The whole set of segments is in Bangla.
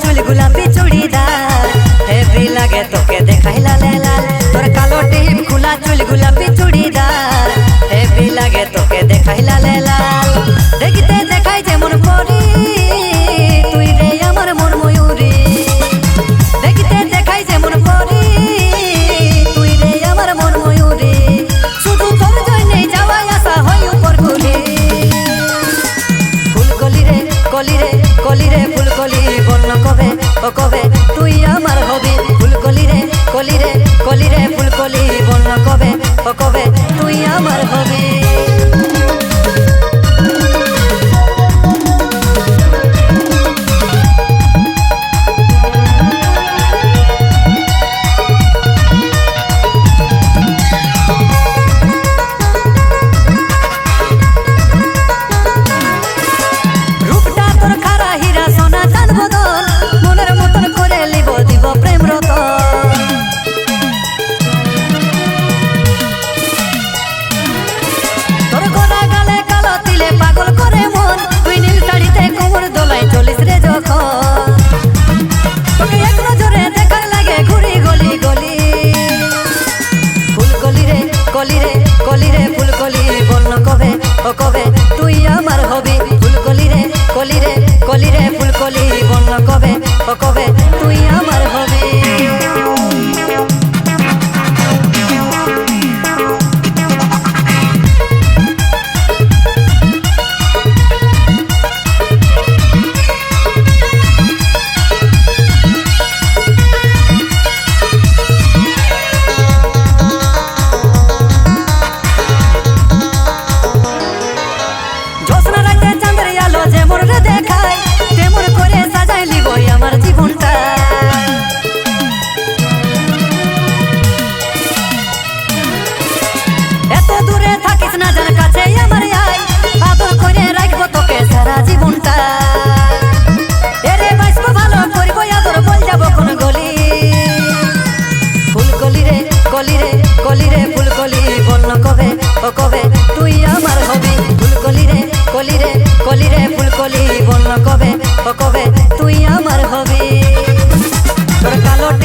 চুল গোলাপি চুড়িদার। হেভি লাগে তোকে দেখাই লালে লাল। তোর কালো টিম খোলা চুল গোলাপি চুড়িদার। হেভি লাগে তোকে দেখাই লালে লাল। দেখতে দেখাই যেমন পরি, তুই রে আমার মন ময়ূরী দেখতে দেখাই যেমন পরি, তুই রে আমার মন ময়ূরী শুধু তোর জন্যই যাওয়া আসা হয় উপর কলি ফুল কলি রে, কলি ফুল কলি ও কবে? তুই আমার হবি। ফুলকলি রে কলি রে কলি রে ফুলকলি।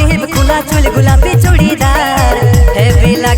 হিপ খোলা চুল গোলাপি চুড়িদার হেভি লাগে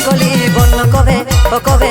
কলি বন্য কবে ও কবে?